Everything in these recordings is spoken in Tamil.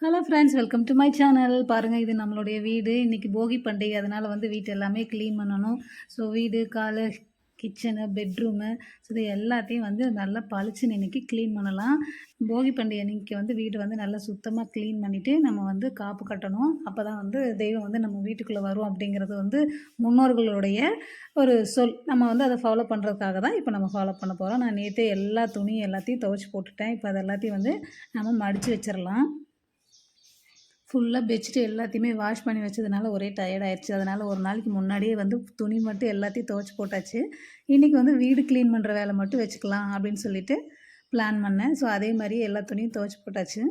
Hello friends welcome to my channel பாருங்கள் இது நம்மளுடைய வீடு. இன்றைக்கி போகி பண்டிகை அதனால் வந்து வீட்டு எல்லாமே க்ளீன் பண்ணணும். ஸோ வீடு காலு கிச்சனு பெட்ரூமு ஸோ இது எல்லாத்தையும் வந்து நல்லா பளிச்சுன்னு இன்றைக்கி க்ளீன் பண்ணலாம். போகி பண்டிகை அன்றைக்கி வந்து வீடு வந்து நல்லா சுத்தமாக க்ளீன் பண்ணிவிட்டு நம்ம வந்து காப்பு கட்டணும். அப்போ தான் வந்து தெய்வம் வந்து நம்ம வீட்டுக்குள்ளே வரும் அப்படிங்கிறது வந்து முன்னோர்களுடைய ஒரு சொல். நம்ம வந்து அதை ஃபாலோ பண்ணுறதுக்காக தான் இப்போ நம்ம ஃபாலோ பண்ண போகிறோம் நான் நேற்றே எல்லா துணியும் எல்லாத்தையும் துவைச்சி போட்டுட்டேன். இப்போ அது எல்லாத்தையும் வந்து நம்ம மடித்து வச்சிடலாம். ஃபுல்லாக பெட்ஷீட் எல்லாத்தையுமே வாஷ் பண்ணி வச்சதுனால ஒரே டயர்ட் ஆயிடுச்சு. அதனால் ஒரு நாளைக்கு முன்னாடியே வந்து துணி மட்டும் எல்லாத்தையும் துவச்சி போட்டாச்சு. இன்றைக்கி வந்து வீடு க்ளீன் பண்ணுற வேலை மட்டும் வச்சுக்கலாம் அப்படின்னு சொல்லிட்டு பிளான் பண்ணேன். ஸோ அதே மாதிரி எல்லா துணியும் துவைச்சி போட்டாச்சு.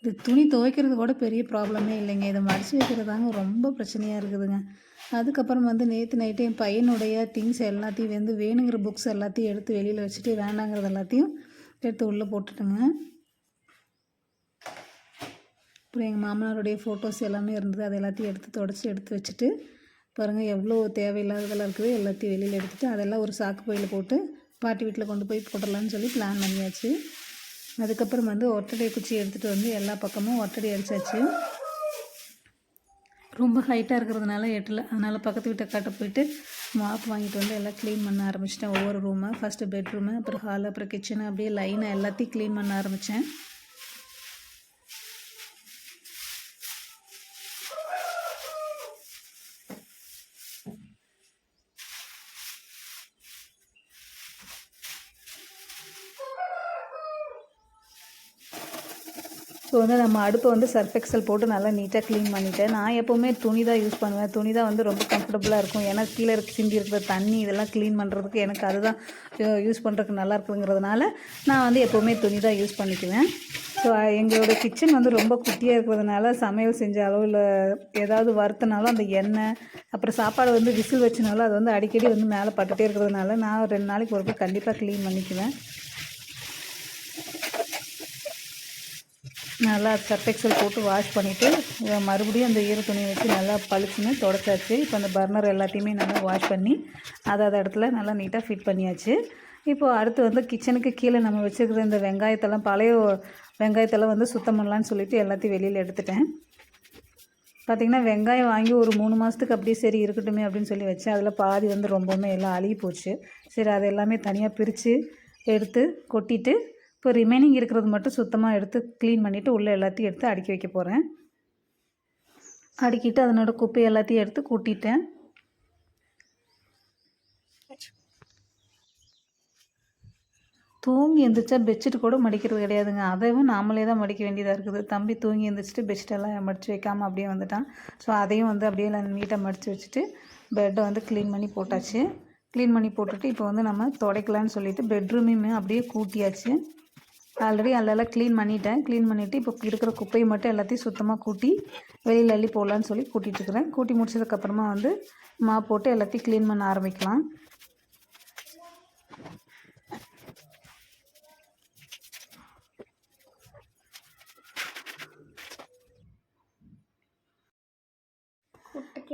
இது துணி துவைக்கிறது கூட பெரிய ப்ராப்ளமே இல்லைங்க. இதை மடிச்சு வைக்கிறது தாங்க ரொம்ப பிரச்சனையாக இருக்குதுங்க. அதுக்கப்புறம் வந்து நேற்று நைட்டு என் பையனுடைய திங்ஸ் எல்லாத்தையும் வந்து வேணுங்கிற புக்ஸ் எல்லாத்தையும் எடுத்து வெளியில் வச்சுட்டு வேண்டாங்கிறது எல்லாத்தையும் எடுத்து உள்ளே போட்டுட்டேங்க. அப்புறம் எங்கள் மாமனாருடைய ஃபோட்டோஸ் எல்லாமே இருந்தது. அது எல்லாத்தையும் எடுத்து தொடச்சி எடுத்து வச்சுட்டு பாருங்கள் எவ்வளோ தேவையில்லாததெல்லாம் இருக்குது. எல்லாத்தையும் வெளியில் எடுத்துகிட்டு அதெல்லாம் ஒரு சாக்கு பையில் போட்டு பாட்டி வீட்டில் கொண்டு போய் போட்டுடலான்னு சொல்லி பிளான் பண்ணியாச்சு. அதுக்கப்புறம் வந்து ஒட்டடை குச்சி எடுத்துகிட்டு வந்து எல்லா பக்கமும் ஒட்டடை அடித்தாச்சு ரொம்ப ஹைட்டாக இருக்கிறதுனால எட்டில். அதனால் பக்கத்து வீட்டை காட்ட போயிட்டு மாப் வாங்கிட்டு வந்து எல்லாம் க்ளீன் பண்ண ஆரம்பிச்சிட்டேன். ஒவ்வொரு ரூமை ஃபஸ்ட்டு பெட்ரூமு அப்புறம் ஹால் அப்புறம் கிச்சனு அப்படியே லைனை எல்லாத்தையும் க்ளீன் பண்ண ஆரம்பித்தேன் ஸோ வந்து நம்ம அடுப்பை வந்து சர்ஃபெக்சல் போட்டு நல்லா நீட்டாக க்ளீன் பண்ணிவிட்டேன் நான் எப்போவுமே துணி தான் யூஸ் பண்ணுவேன். துணி தான் வந்து ரொம்ப கம்ஃபர்டபுளாக இருக்கும். ஏன்னா கீழே இருக்க சிந்தி இருக்கிற தண்ணி இதெல்லாம் க்ளீன் பண்ணுறதுக்கு எனக்கு அதுதான் யூஸ் பண்ணுறதுக்கு நல்லா இருக்குங்கிறதுனால நான் வந்து எப்போவுமே துணி தான் யூஸ் பண்ணிக்குவேன். ஸோ எங்களோட கிச்சன் வந்து ரொம்ப குட்டியாக இருக்கிறதுனால சமையல் செஞ்சாலோ இல்லை ஏதாவது வறுத்தனாலும் அந்த எண்ணெய் அப்புறம் சாப்பாடு வந்து விசில் வச்சுனாலும் அது வந்து அடிக்கடி வந்து மேலே பட்டுகிட்டே இருக்கிறதுனால நான் ரெண்டு நாளைக்கு ஒரு கண்டிப்பாக க்ளீன் பண்ணிக்குவேன். நல்லா சர்ஃபெக்சல் போட்டு வாஷ் பண்ணிவிட்டு மறுபடியும் அந்த ஈர துணியை வச்சு நல்லா பளிச்சுன்னு தொடச்சாச்சு. இப்போ அந்த பர்னர் எல்லாத்தையுமே நல்லா வாஷ் பண்ணி அதை அதை இடத்துல நல்லா நீட்டாக ஃபிட் பண்ணியாச்சு. இப்போது அடுத்து வந்து கிச்சனுக்கு கீழே நம்ம வச்சுருக்கிற இந்த வெங்காயத்தெல்லாம் பழைய வெங்காயத்தெல்லாம் வந்து சுத்தம் பண்ணலான்னு சொல்லிவிட்டு எல்லாத்தையும் வெளியில் எடுத்துட்டேன். பார்த்திங்கன்னா வெங்காயம் வாங்கி ஒரு மூணு மாதத்துக்கு அப்படியே சரி இருக்கட்டுமே அப்படின்னு சொல்லி வச்சேன் அதில் பாதி வந்து ரொம்பவுமே எல்லாம் அழுகி போச்சு. சரி அதை எல்லாமே தனியாக பிரித்து எடுத்து கொட்டிட்டு இப்போ ரிமைனிங் இருக்கிறது மட்டும் சுத்தமாக எடுத்து க்ளீன் பண்ணிவிட்டு உள்ளே எல்லாத்தையும் எடுத்து அடுக்கி வைக்க போகிறேன் அடுக்கிட்டு அதனோட குப்பை எல்லாத்தையும் எடுத்து கூட்டிட்டேன். தூங்கி எழுந்திரிச்சா பெட்ஷீட் கூட மடிக்கிறது கிடையாதுங்க. அதையும் நாமளே தான் மடிக்க வேண்டியதாக இருக்குது. தம்பி தூங்கி எழுந்திரிச்சிட்டு பெட்ஷீட்டெல்லாம் மடித்து வைக்காமல் அப்படியே வந்துட்டான். ஸோ அதையும் வந்து அப்படியே நீட்டாக மடித்து வச்சுட்டு பெட்டை வந்து க்ளீன் பண்ணி போட்டாச்சு. க்ளீன் பண்ணி போட்டுட்டு இப்போ வந்து நம்ம துடைக்கலான்னு சொல்லிவிட்டு பெட்ரூமையுமே அப்படியே கூட்டியாச்சு. ஆல்ரெடி அதெல்லாம் க்ளீன் பண்ணிட்டேன். க்ளீன் பண்ணிவிட்டு இப்போ இருக்கிற குப்பையை மட்டும் எல்லாத்தையும் சுத்தமாக கூட்டி வெளியில் அள்ளி போடலான்னு சொல்லி கூட்டிகிட்ருக்குறேன் கூட்டி முடிச்சதுக்கப்புறமா வந்து மா போட்டு எல்லாத்தையும் க்ளீன் பண்ண ஆரம்பிக்கலாம்.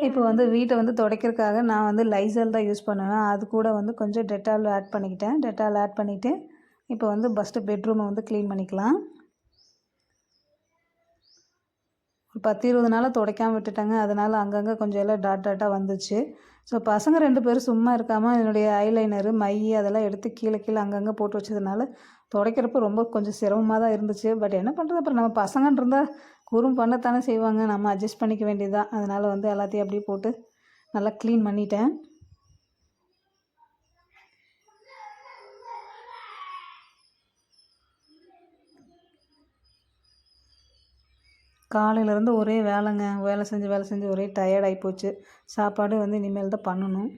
இப்போ வந்து வீட்டை வந்து துடைக்கிறதுக்காக நான் வந்து லைசல் தான் யூஸ் பண்ணுவேன். அது கூட வந்து கொஞ்சம் டெட்டால் ஆட் பண்ணிக்கிட்டேன். டெட்டால் ஆட் பண்ணிவிட்டு இப்போ வந்து ஃபஸ்ட்டு பெட்ரூமை வந்து க்ளீன் பண்ணிக்கலாம். ஒரு பத்து இருபது நாளாக துடைக்காமல் விட்டுட்டாங்க. அதனால் அங்கங்கே கொஞ்சம் எல்லாம் டாட் டாட்டாக வந்துச்சு. ஸோ பசங்க ரெண்டு பேரும் சும்மா இருக்காமல் என்னுடைய ஐலைனரு மை அதெல்லாம் எடுத்து கீழே கீழே அங்கங்கே போட்டு வச்சதுனால துடைக்கிறப்ப ரொம்ப கொஞ்சம் சிரமமாக தான் இருந்துச்சு. பட் என்ன பண்ணுறது அப்புறம் நம்ம பசங்கன்னு இருந்தால் குறும் பண்ணத்தானே செய்வாங்க. நம்ம அட்ஜஸ்ட் பண்ணிக்க வேண்டியதுதான். அதனால் வந்து எல்லாத்தையும் அப்படியே போட்டு நல்லா க்ளீன் பண்ணிட்டேன். காலையிலேருந்து ஒரே வேலைங்க. வேலை செஞ்சு வேலை செஞ்சு ஒரே டயர்டாகி போச்சு சாப்பாடு வந்து இனிமேல் தான் பண்ணணும்.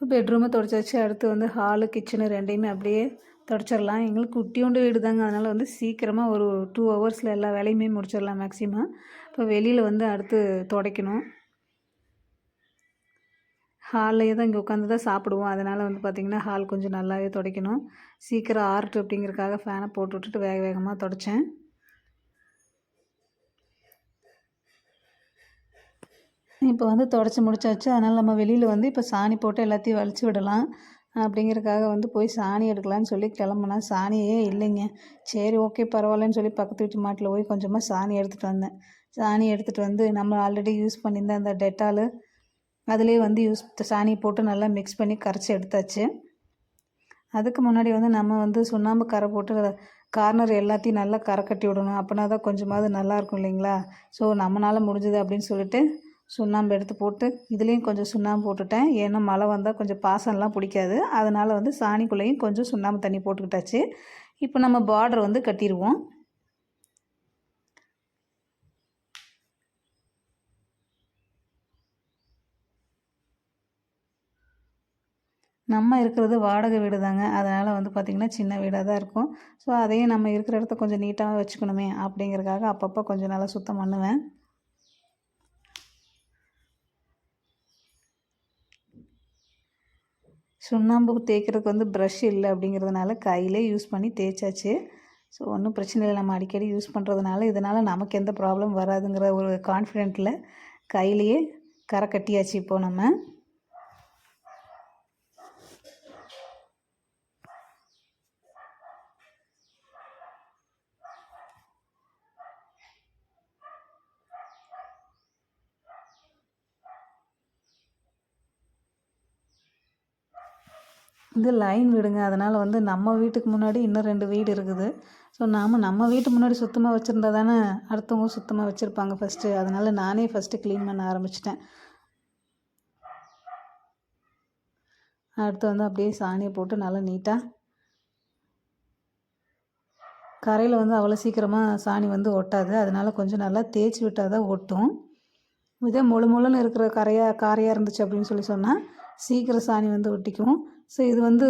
இப்போ பெட்ரூமை தொடச்சாச்சு அடுத்து வந்து ஹாலு கிச்சனு ரெண்டையுமே அப்படியே தொடச்சிடலாம். எங்களுக்கு குட்டியோண்டு வீடு தாங்க அதனால் வந்து சீக்கிரமாக ஒரு டூ ஹவர்ஸில் எல்லா வேலையுமே முடிச்சிடலாம் மேக்ஸிமம் இப்போ வெளியில் வந்து அடுத்து துடைக்கணும். ஹால்லையே தான் இங்கே உட்காந்து தான் சாப்பிடுவோம். அதனால் வந்து பார்த்திங்கன்னா ஹால் கொஞ்சம் நல்லாவே துடைக்கணும். சீக்கிரம் ஆர்ட் அப்படிங்கிறதுக்காக ஃபேனை போட்டு விட்டுட்டு வேக வேகமாக துடைச்சேன். இப்போ வந்து தொடச்சி முடிச்சாச்சு. அதனால் நம்ம வெளியில் வந்து இப்போ சாணி போட்டு எல்லாத்தையும் வலிச்சு விடலாம். அப்படிங்கிறதுக்காக வந்து போய் சாணி எடுக்கலான்னு சொல்லி கிளம்புனா சாணியே இல்லைங்க. சரி ஓகே பரவாயில்லன்னு சொல்லி பக்கத்து வீட்டு மாட்டில் போய் கொஞ்சமாக சாணி எடுத்துகிட்டு வந்தேன். சாணி எடுத்துகிட்டு வந்து நம்ம ஆல்ரெடி யூஸ் பண்ணியிருந்த அந்த டெட்டாலு அதிலே வந்து யூஸ் சாணி போட்டு நல்லா மிக்ஸ் பண்ணி கரைச்சி எடுத்தாச்சு. அதுக்கு முன்னாடி வந்து நம்ம வந்து சுண்ணாம்பு கரை போட்டு கார்னர் எல்லாத்தையும் நல்லா கரை கட்டி விடணும். அப்படின்னா தான் கொஞ்சமாவது நல்லாயிருக்கும் இல்லைங்களா? ஸோ நம்மளால் முடிஞ்சது அப்படின்னு சொல்லிட்டு சுண்ணாம்பு எடுத்து போட்டு இதுலேயும் கொஞ்சம் சுண்ணாம்பு போட்டுட்டேன். ஏன்னா மழை வந்தால் கொஞ்சம் பாசம்லாம் பிடிக்காது. அதனால் வந்து சாணிக்குள்ளேயும் கொஞ்சம் சுண்ணாம்பு தண்ணி போட்டுக்கிட்டாச்சு. இப்போ நம்ம பார்டர் வந்து கட்டிடுவோம். நம்ம இருக்கிறது வாடகை வீடு தாங்க. அதனால் வந்து பார்த்திங்கன்னா சின்ன வீடாக தான் இருக்கும். ஸோ அதையும் நம்ம இருக்கிற இடத்த கொஞ்சம் நீட்டாக வச்சுக்கணுமே அப்படிங்கிறதுக்காக அப்பப்போ கொஞ்சம் நல்லா சுத்தம் பண்ணுவேன். சுண்ணாம்பு தேய்க்கிறதுக்கு வந்து ப்ரஷ் இல்லை அப்படிங்கிறதுனால கையிலே யூஸ் பண்ணி தேய்ச்சாச்சு. ஸோ ஒன்றும் பிரச்சனை இல்லை. நம்ம அடிக்கடி யூஸ் பண்ணுறதுனால இதனால் நமக்கு எந்த ப்ராப்ளம் வராதுங்கிற ஒரு கான்ஃபிடென்ட்டில் கையிலையே கரை கட்டியாச்சு இப்போது நம்ம. இது லைன் வீடுங்க. அதனால் வந்து நம்ம வீட்டுக்கு முன்னாடி இன்னும் ரெண்டு வீடு இருக்குது. ஸோ நாம் நம்ம வீட்டு முன்னாடி சுத்தமாக வச்சுருந்தா தானே அடுத்தவங்க சுத்தமாக வச்சுருப்பாங்க ஃபஸ்ட்டு அதனால் நானே ஃபஸ்ட்டு க்ளீன் பண்ண ஆரம்பிச்சிட்டேன். அடுத்து வந்து அப்படியே சாணியை போட்டு நல்லா நீட்டாக கரையில் வந்து அவ்வளோ சீக்கிரமாக சாணி வந்து ஒட்டாது. அதனால் கொஞ்சம் நல்லா தேய்ச்சி விட்டால் தான் ஒட்டும். இதே முழு முழுன்னு இருக்கிற கரையாக காரையாக இருந்துச்சு அப்படின்னு சொல்லி சொன்னால் சீக்கிரம் சாணி வந்து ஒட்டிக்கும். ஸோ இது வந்து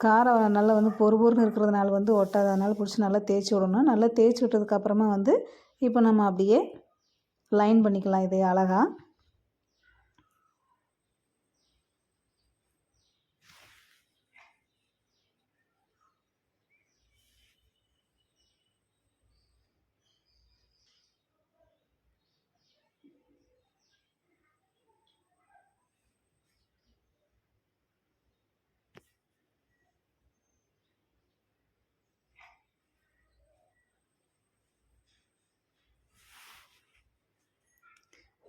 காரம் நல்லா வந்து பொறு பொறுன்னு இருக்கிறதுனால வந்து ஒட்டாதனால பிடிச்சி நல்லா தேய்ச்சி விடணும். நல்லா தேய்ச்சி விட்டதுக்கப்புறமா வந்து இப்போ நம்ம அப்படியே லைன் பண்ணிக்கலாம் இதை அழகாக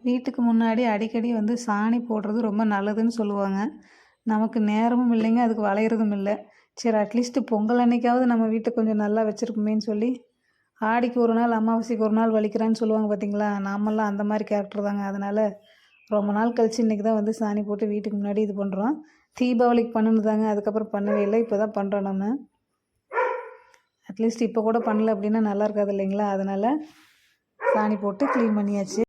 வீட்டுக்கு முன்னாடி அடிக்கடி வந்து சாணி போடுறது ரொம்ப நல்லதுன்னு சொல்லுவாங்க. நமக்கு நேரமும் இல்லைங்க அதுக்கு வளையிறதும் இல்லை. சரி அட்லீஸ்ட்டு பொங்கல் அன்னைக்காவது நம்ம வீட்டை கொஞ்சம் நல்லா வச்சுருக்குமேன்னு சொல்லி ஆடிக்கு ஒரு நாள் அமாவாசைக்கு ஒரு நாள் வலிக்கிறான்னு சொல்லுவாங்க பார்த்தீங்களா நாமெல்லாம் அந்த மாதிரி கேரக்டர் தாங்க. அதனால் ரொம்ப நாள் கழிச்சு இன்றைக்கி தான் வந்து சாணி போட்டு வீட்டுக்கு முன்னாடி இது பண்ணுறோம் தீபாவளிக்கு பண்ணணுதாங்க அதுக்கப்புறம் பண்ணவே இல்லை இப்போ தான் பண்ணுறோம் நம்ம அட்லீஸ்ட் இப்போ கூட பண்ணல அப்படின்னா நல்லா இருக்காது இல்லைங்களா? அதனால் சாணி போட்டு க்ளீன் பண்ணியாச்சு.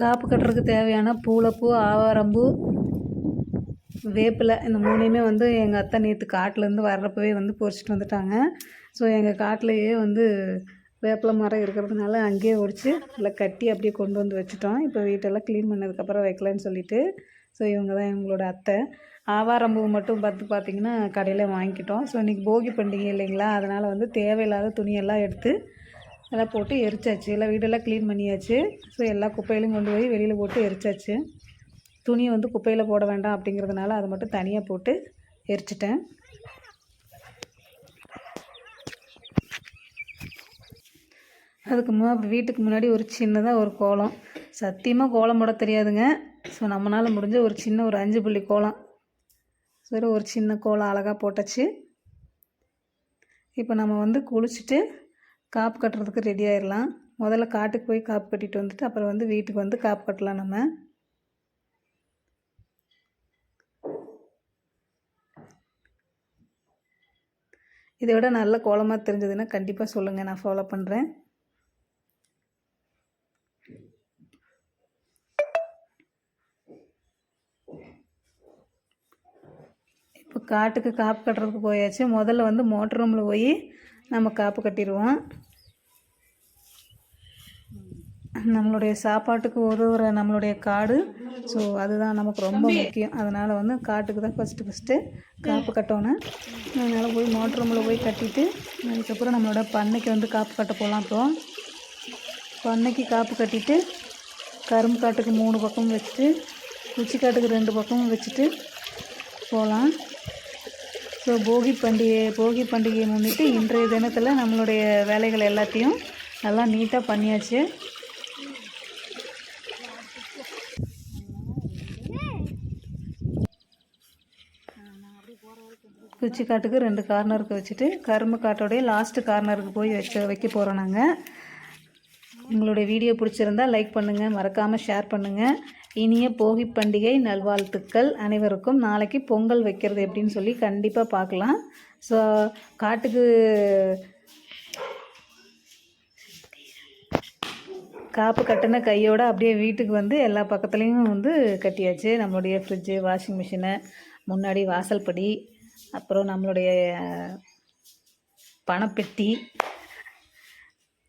காப்பு கட்டுறதுக்கு தேவையான பூளைப்பூ ஆவாரம்பூ வேப்பிலை இந்த மூணையுமே வந்து எங்கள் அத்தை நேற்று காட்டிலேருந்து வர்றப்பவே வந்து பொறிச்சிட்டு வந்துட்டாங்க. ஸோ எங்கள் காட்டிலையே வந்து வேப்பிலை மரம் இருக்கிறதுனால அங்கேயே ஒடிச்சு நல்லா கட்டி அப்படியே கொண்டு வந்து வச்சுட்டோம். இப்போ வீட்டெல்லாம் க்ளீன் பண்ணதுக்கப்புறம் வைக்கலான்னு சொல்லிட்டு. ஸோ இவங்க தான் எங்களோட அத்தை. ஆவாரம்பூ மட்டும் பார்த்து பார்த்திங்கன்னா கடையில் வாங்கிக்கிட்டோம். ஸோ இன்றைக்கி போகி பண்டிகை இல்லைங்களா? அதனால் வந்து தேவையில்லாத துணியெல்லாம் எடுத்து எல்லாம் போட்டு எரிச்சாச்சு. எல்லாம் வீடெல்லாம் க்ளீன் பண்ணியாச்சு. ஸோ எல்லா குப்பையிலும் கொண்டு போய் வெளியில் போட்டு எரிச்சாச்சு. துணியை வந்து குப்பையில் போட வேண்டாம் அப்படிங்கிறதுனால அதை மட்டும் தனியாக போட்டு எரிச்சிட்டேன். அதுக்கு மு வீட்டுக்கு முன்னாடி ஒரு சின்னதாக ஒரு கோலம். சத்தியமாக கோலம் போட தெரியாதுங்க. ஸோ நம்மளால் முடிஞ்ச ஒரு சின்ன ஒரு அஞ்சு புள்ளி கோலம். சரி ஒரு சின்ன கோலம் அழகாக போட்டாச்சு. இப்போ நம்ம வந்து குளிச்சுட்டு காப்பு கட்டுறதுக்கு ரெடி ஆயிடலாம் முதல்ல காட்டுக்கு போய் காப்பு கட்டிட்டு வந்துட்டு அப்புறம் வந்து வீட்டுக்கு வந்து காப்பு கட்டலாம் நம்ம. இதை விட நல்ல கோலமாக தெரிஞ்சதுன்னா கண்டிப்பாக சொல்லுங்கள் நான் ஃபாலோ பண்ணுறேன் இப்போ காட்டுக்கு காப்பு கட்டுறதுக்கு போயாச்சு. முதல்ல வந்து மோட்டர் ரூமில் போய் நம்ம காப்பு கட்டிடுவோம். நம்மளுடைய சாப்பாட்டுக்கு உதவுற நம்மளுடைய காடு. ஸோ அதுதான் நமக்கு ரொம்ப முக்கியம். அதனால் வந்து காட்டுக்கு தான் ஃபஸ்ட்டு ஃபஸ்ட்டு காப்பு கட்டணும். அதனால் போய் மோட்டர் ரூமில் போய் கட்டிட்டு அதுக்கப்புறம் நம்மளோட பண்ணைக்கு வந்து காப்பு கட்ட போகலாம் இப்போ. பண்ணைக்கு காப்பு கட்டிட்டு கரும்பு காட்டுக்கு மூணு பக்கமும் வச்சுட்டு குச்சி காட்டுக்கு ரெண்டு பக்கமும் வச்சுட்டு போகலாம் ஸோ போகி பண்டிகை போகி பண்டிகையை முன்னிட்டு இன்றைய தினத்தில் நம்மளுடைய வேலைகள் எல்லாத்தையும் நல்லா நீட்டாக பண்ணியாச்சு. குச்சி காட்டுக்கு ரெண்டு கார்னருக்கு வச்சுட்டு கரும்பு காட்டோடைய லாஸ்ட்டு கார்னருக்கு போய் வைக்க வைக்க போகிறோம் நாங்கள் உங்களுடைய வீடியோ பிடிச்சிருந்தா லைக் பண்ணுங்கள் மறக்காமல் ஷேர் பண்ணுங்கள் இனிய போகி பண்டிகை நல்வாழ்த்துக்கள் அனைவருக்கும். நாளைக்கு பொங்கல் வைக்கிறது எப்படின்னு சொல்லி கண்டிப்பாக பார்க்கலாம். ஸோ காட்டுக்கு காப்பு கட்டின கையோடு அப்படியே வீட்டுக்கு வந்து எல்லா பக்கத்துலேயும் வந்து கட்டியாச்சு. நம்மளுடைய ஃப்ரிட்ஜு வாஷிங் மிஷினு முன்னாடி வாசல்படி அப்புறம் நம்மளுடைய பணப்பெட்டி.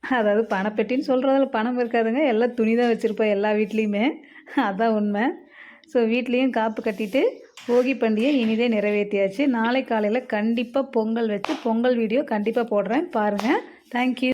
அதாவது பணப்பெட்டின்னு சொல்கிறதுல பணம் இருக்காதுங்க. எல்லாம் துணி தான் வச்சுருப்போம் எல்லா வீட்லேயுமே. அதான் உண்மை. ஸோ வீட்லேயும் காப்பு கட்டிட்டு போகி பண்டிகை இனிதே நிறைவேற்றியாச்சு. நாளை காலையில் கண்டிப்பாக பொங்கல் வச்சு பொங்கல் வீடியோ கண்டிப்பாக போடுறேன். பாருங்கள் தேங்க்யூ